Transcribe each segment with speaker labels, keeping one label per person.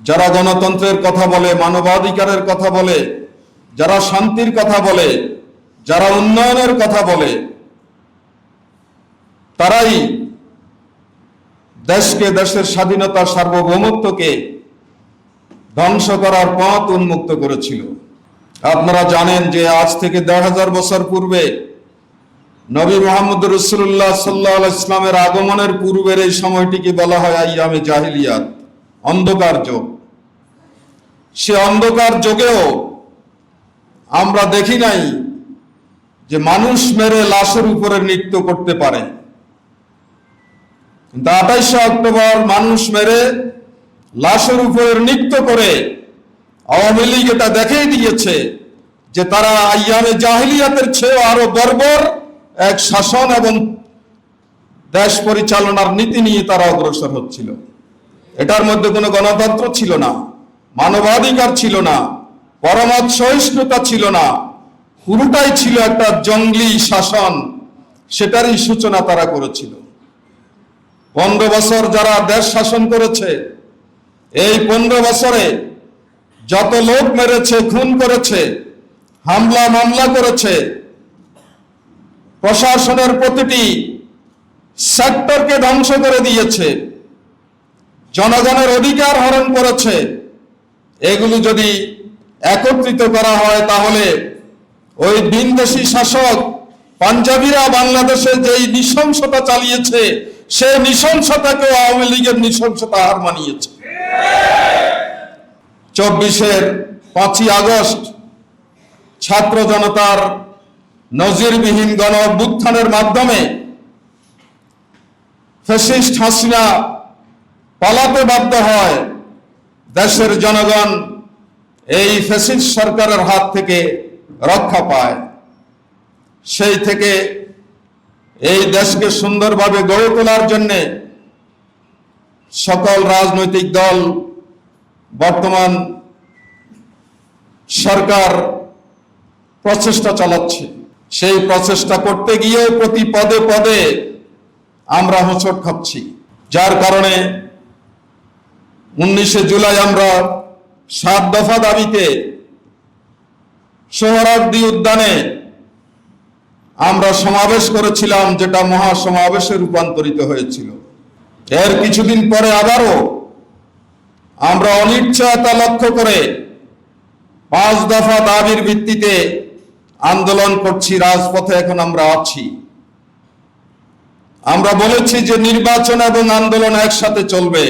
Speaker 1: যারা গণতন্ত্রের কথা বলে, মানবাধিকারের কথা বলে, যারা শান্তির কথা বলে, যারা উন্নয়নের কথা বলে, তারাই দেশকে, দেশের স্বাধীনতা সার্বভৌমত্বকে ধ্বংস করার পথ উন্মুক্ত করেছিল। আপনারা জানেন যে আজ থেকে দেড় হাজার বছর পূর্বে নবী মোহাম্মদ রসুল্লাহ সাল্লাহ ইসলামের আগমনের পূর্বের এই সময়টিকে বলা হয় আইয়ামে জাহিলিয়াত। অন্ধকার যুগ। সে অন্ধকার যুগেও আমরা দেখি নাই যে মানুষ মেরে লাশের উপরে নৃত্য করতে পারে। কিন্তু আঠাইশে অক্টোবর মানুষ মেরে লাশের উপরে নৃত্য করে আওয়ামী লীগ এটা দেখেই দিয়েছে যে তারা আইয়ামে জাহিলিয়াতের চেয়েও আরও বর্বর এক শাসন এবং দেশ পরিচালনার নীতি নিয়ে তারা অগ্রসর হচ্ছিল। এটার মধ্যে কোনো গণতন্ত্র ছিল না, মানবাধিকার ছিল না, পরমত সহিষ্ণুতা ছিল না, পুরোটাই ছিল একটা জঙ্গলি শাসন, সেটারই সূচনা তারা করেছিল। পনেরো বছর যারা দেশ শাসন করেছে, এই পনেরো বছরে যত লোক মেরেছে, খুন করেছে, হামলা, মামলা করেছে, প্রশাসনের প্রতিটি সেক্টরকে ধ্বংস করে দিয়েছে। জনগণের অধিকার হরণ করেছে। এগুলো যদি একত্রিত করা হয় তাহলে ওই দিনদেশী শাসক পাঞ্জাবিরা বাংলাদেশে যেই নৃশংসতা চালিয়েছে, সেই নৃশংসতাকেও আওয়ামী লীগের নৃশংসতা হার মানিয়েছে। চব্বিশের পাঁচই আগস্ট ছাত্র জনতার নজিরবিহীন গণ অভ্যুত্থানের মাধ্যমে ফ্যাসিস্ট হাসিনা পালাতে বাধ্য হয় দেশের জনগণ এই ফ্যাসিস্ট সরকারের হাত থেকে রক্ষা পায়। সেই থেকে এই দেশকে সুন্দরভাবে গড়ে তোলার জন্যে সকল রাজনৈতিক দল, বর্তমান সরকার প্রচেষ্টা চালাচ্ছে। সেই প্রচেষ্টা করতে গিয়ে প্রতি পদে পদে আমরা হোঁচট খাচ্ছি। যার কারণে উনিশে জুলাই আমরা সাত দফা দাবিতে সোহরাব্দি উদ্যানে আমরা সমাবেশ করেছিলাম, যেটা মহাসমাবেশে রূপান্তরিত হয়েছিল। এর কিছুদিন পরে আবারও আমরা অনিশ্চয়তা লক্ষ্য করে পাঁচ দফা দাবির ভিত্তিতে আন্দোলন করছি, রাজপথে এখন আমরা আছি। আমরা বলেছি যে নির্বাচন এবং আন্দোলন একসাথে চলবে।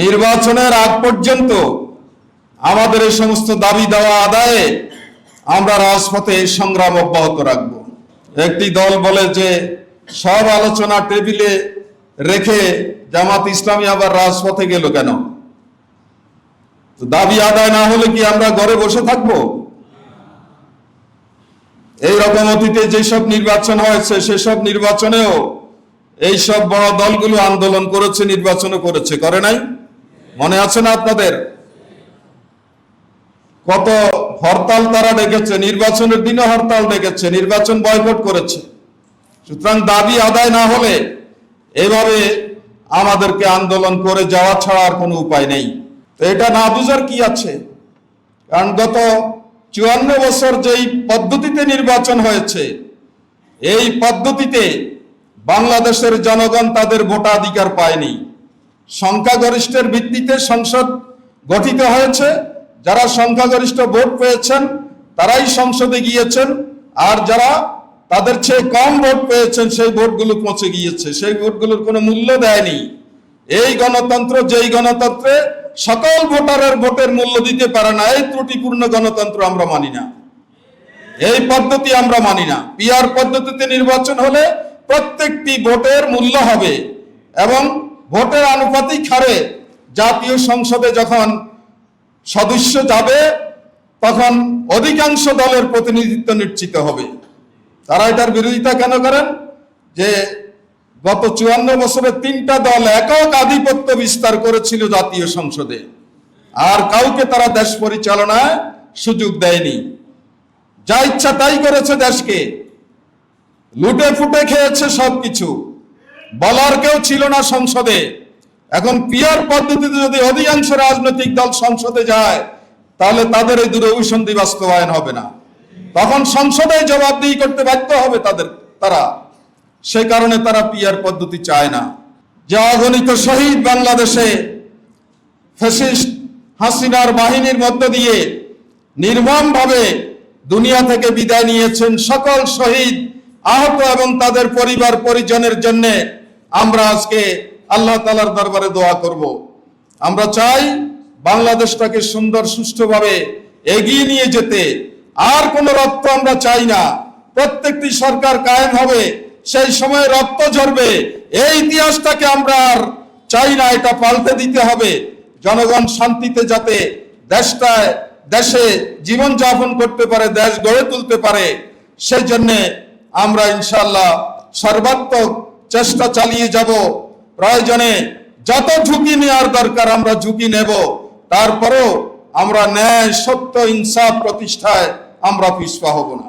Speaker 1: নির্বাচনের আগ পর্যন্ত আমাদের এই সমস্ত দাবি দেওয়া আদায়ে আমরা রাজপথে সংগ্রাম অব্যাহত রাখব। একটি দল বলে যে, সব আলোচনা টেবিলে রেখে জামাত ইসলামী আবার রাজপথে গেল কেন? দাবি আদায় না হলে কি আমরা ঘরে বসে থাকব? এই রকম অতীতে যেসব নির্বাচন হয়েছে, সেসব নির্বাচনেও এইসব বড় দলগুলো আন্দোলন করেছে, নির্বাচনও করেছে, করে নাই? মনে আছে না আপনাদের? কত হরতাল তারা ডেকেছে, নির্বাচনের দিনে হরতাল ডেকেছে, নির্বাচন বয়কট করেছে। সুতরাং দাবি আদায় না হলে এভাবে আমাদেরকে আন্দোলন করে যাওয়া ছাড়া আর কোনো উপায় নেই। তো এটা না বুঝার কি আছে? কারণ গত চুয়ান্ন বছর যেই পদ্ধতিতে নির্বাচন হয়েছে, এই পদ্ধতিতে বাংলাদেশের জনগণ তাদের ভোটাধিকার পায়নি। সংখ্যাগরিষ্ঠের ভিত্তিতে সংসদ গঠিত হয়েছে। যারা সংখ্যাগরিষ্ঠ ভোট পেয়েছেন, তারাই সংসদে গিয়েছেন। আর যারা তাদের চেয়ে কম ভোট পেয়েছেন, সেই ভোটগুলো পৌঁছে গিয়েছে। সেই ভোটগুলোর কোনো মূল্য দেয়নি। এই গণতন্ত্র, যেই গণতন্ত্রে সকল ভোটারের ভোটের মূল্য দিতে পারে না, এই ত্রুটিপূর্ণ গণতন্ত্র আমরা মানি না। এই পদ্ধতি আমরা মানি না। পিআর পদ্ধতিতে নির্বাচন হলে প্রত্যেকটি ভোটের মূল্য হবে এবং ভোটের আনুপাতিক হারে জাতীয় সংসদে যখন সদস্য যাবে, তখন অধিকাংশ দলের প্রতিনিধিত্ব নিশ্চিত হবে। তারা এটার বিরোধিতা কেন করেন? যে গত চুয়ান্ন বছরে তিনটা দল একক আধিপত্য বিস্তার করেছিল জাতীয় সংসদে। আর কাউকে তারা দেশ পরিচালনায় সুযোগ দেয়নি। যা ইচ্ছা তাই করেছে দেশকে। লুটে ফুটে খেয়েছে সবকিছু। বলার কেউ ছিল না সংসদে। এখন পিয়ার পদ্ধতিতে যদি অধিকাংশ রাজনৈতিক দল সংসদে যায়, তাহলে তাদের এই দূরভিসন্ধি বাস্তবায়ন হবে না। তখন সংসদে জবাবদিহি করতে বাধ্য হবে তাদের, তারা। সে কারণে তারা পিয়ার পদ্ধতি চায় না। যে অগণিত শহীদ বাংলাদেশে ফ্যাসিস্ট হাসিনার বাহিনীর মধ্য দিয়ে নির্মমভাবে দুনিয়া থেকে বিদায় নিয়েছেন সকল শহীদ আহত এবং তাদের পরিবার পরিজনের জন্য আমরা আজকে আল্লাহ তালার দরবারে দোয়া করব। আমরা চাই বাংলাদেশটাকে সুন্দর, সুষ্ঠুভাবে এগিয়ে নিয়ে যেতে। আর কোনো রক্ত আমরা চাই না। প্রত্যেকটি সরকার কায়েম হবে, সেই সময় রক্ত ঝরবে। এই ইতিহাসটাকে আমরা আর চাই না, এটা পাল্টে দিতে হবে। জনগণ শান্তিতে যাতে দেশটায়, দেশে জীবন যাপন করতে পারে, দেশ গড়ে তুলতে পারে, সেই জন্য আমরা ইনশাল্লাহ সর্বাত্মক চেষ্টা চালিয়ে যাব। প্রয়োজনে যত ঝুঁকি নেওয়ার দরকার আমরা ঝুঁকি নেব। তারপরেও আমরা ন্যায় সত্য ইনসাফ প্রতিষ্ঠায় আমরা পিছপা হব না।